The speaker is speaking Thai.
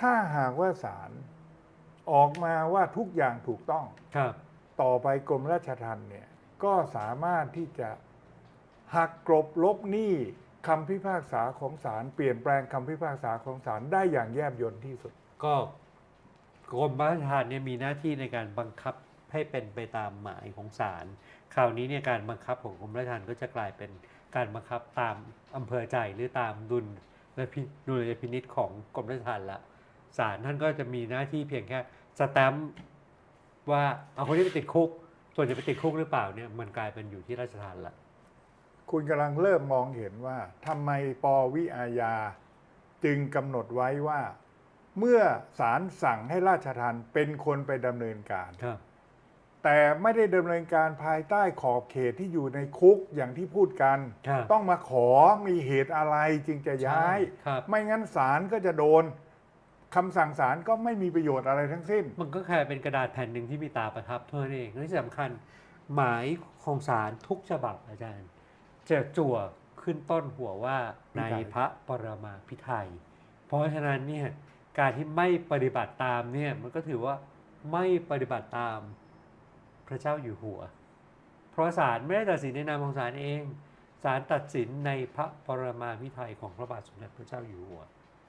ถ้าหากว่าศาลออกมาว่าทุกอย่างถูกต้อง ครับ ต่อไปกรมราชทัณฑ์เนี่ย ก็สามารถที่จะหักกลบลบหนี้คำพิพากษาของศาลเปลี่ยนแปลงคำพิพากษาของศาลได้อย่างแยบยลที่สุด ก็กรมราชทัณฑ์เนี่ยมีหน้าที่ในการบังคับให้เป็นไปตามหมายของศาลคราวนี้เนี่ยการบังคับของกรมราชทัณฑ์ก็จะกลายเป็นการบังคับตามอำเภอใจหรือตามดุลและพิดุลยพินิษของกรมราชทัณฑ์ละ ศาลท่านก็จะมีหน้าที่เพียงแค่สแตมป์ว่าเอาคนนี้ไปติดคุก ส่วนจะไปติดคุกหรือเปล่าเนี่ยมันกลายเป็นอยู่ที่ราชทัณฑ์ละคุณกำลังเริ่มมองเห็นว่าทำไมปวิอาญาจึงกำหนดไว้ว่า เมื่อศาลสั่งให้ราชทัณฑ์เป็นคนไปดำเนินการ ครับ แต่ไม่ได้ดำเนินการภายใต้ขอบเขตที่อยู่ในคุกอย่างที่พูดกัน ครับต้องมาขอมีเหตุอะไรจึงจะย้าย ใช่ครับ ไม่งั้นศาลก็จะโดน คำสั่งศาลก็ไม่มีประโยชน์อะไรทั้งสิ้น มันก็แค่เป็นกระดาษแผ่นหนึ่งที่มีตาประทับเท่านั้นเองและที่สำคัญหมายของศาลทุกฉบับอาจารย์ จะจั่วขึ้นต้นหัวว่าในพระปรมาพิไทย เพราะฉะนั้นเนี่ยการที่ไม่ปฏิบัติตามเนี่ยมันก็ถือว่าไม่ปฏิบัติตามพระเจ้าอยู่หัว เพราะศาลไม่ได้ตัดสินในนามของศาลเองศาลตัดสินในพระปรมาพิไทยของพระบาทสมเด็จพระเจ้าอยู่หัว